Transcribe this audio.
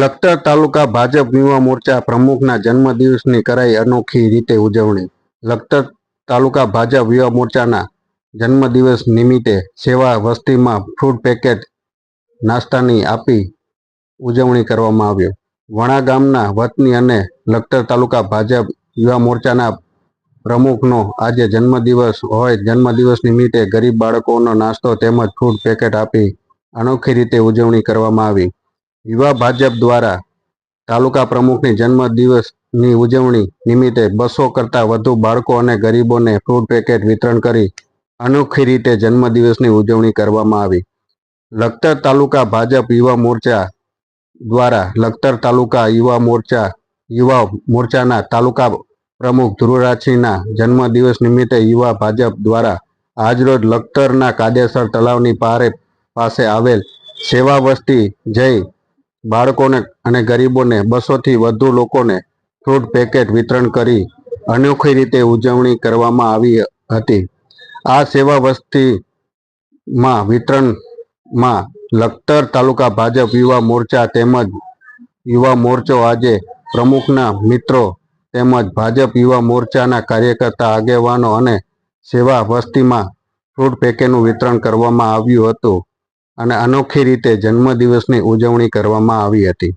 લખતર તાલુકા ભાજપ યુવા મોરચા પ્રમુખના જન્મદિવસની કરાઈ અનોખી રીતે ઉજવણી. લખતર તાલુકા ભાજપ યુવા મોરચાના જન્મદિવસ નિમિત્તે સેવા વસ્તીમાં ફૂડ પેકેટ નાસ્તાની આપી ઉજવણી કરવામાં આવ્યું. વણા ગામના વતની અને લખતર તાલુકા ભાજપ યુવા મોરચાના પ્રમુખનો આજે જન્મદિવસ હોય જન્મદિવસ નિમિત્તે ગરીબ બાળકોનો નાસ્તો તેમજ ફૂડ પેકેટ આપી અનોખી રીતે ઉજવણી કરવામાં આવી. યુવા ભાજપ દ્વારા તાલુકા પ્રમુખની જન્મદિવસની ઉજવણી નિમિત્તે બસો કરતાં વધુ બાળકો અને ગરીબોને ફૂડ પેકેટ વિતરણ કરી અનોખી રીતે જન્મદિવસની ઉજવણી કરવામાં આવી. લખતર તાલુકા ભાજપ યુવા મોરચા દ્વારા લખતર તાલુકા યુવા મોરચા, યુવા મોરચાના તાલુકા પ્રમુખ ધ્રુવરાજસિંહના જન્મદિવસ નિમિત્તે યુવા ભાજપ દ્વારા આજરોજ લખતરના કાદેસર તળાવની પારે પાસે આવેલ સેવા વસ્તી જઈ બાળકોને અને ગરીબોને, બસોથી વધુ લોકોને ફ્રૂટ પેકેટ વિતરણ કરી અનોખી રીતે ઉજવણી કરવામાં આવી હતી. આ સેવા વસ્તીમાં વિતરણમાં લખતર તાલુકા ભાજપ યુવા મોરચા તેમજ યુવા મોરચો આજે પ્રમુખના મિત્રો તેમજ ભાજપ યુવા મોરચાના કાર્યકર્તા, આગેવાનો અને સેવા વસ્તીમાં ફ્રૂટ પેકેટનું વિતરણ કરવામાં આવ્યું હતું. અને અનોખી રીતે જન્મદિવસની ઉજવણી કરવામાં આવી હતી.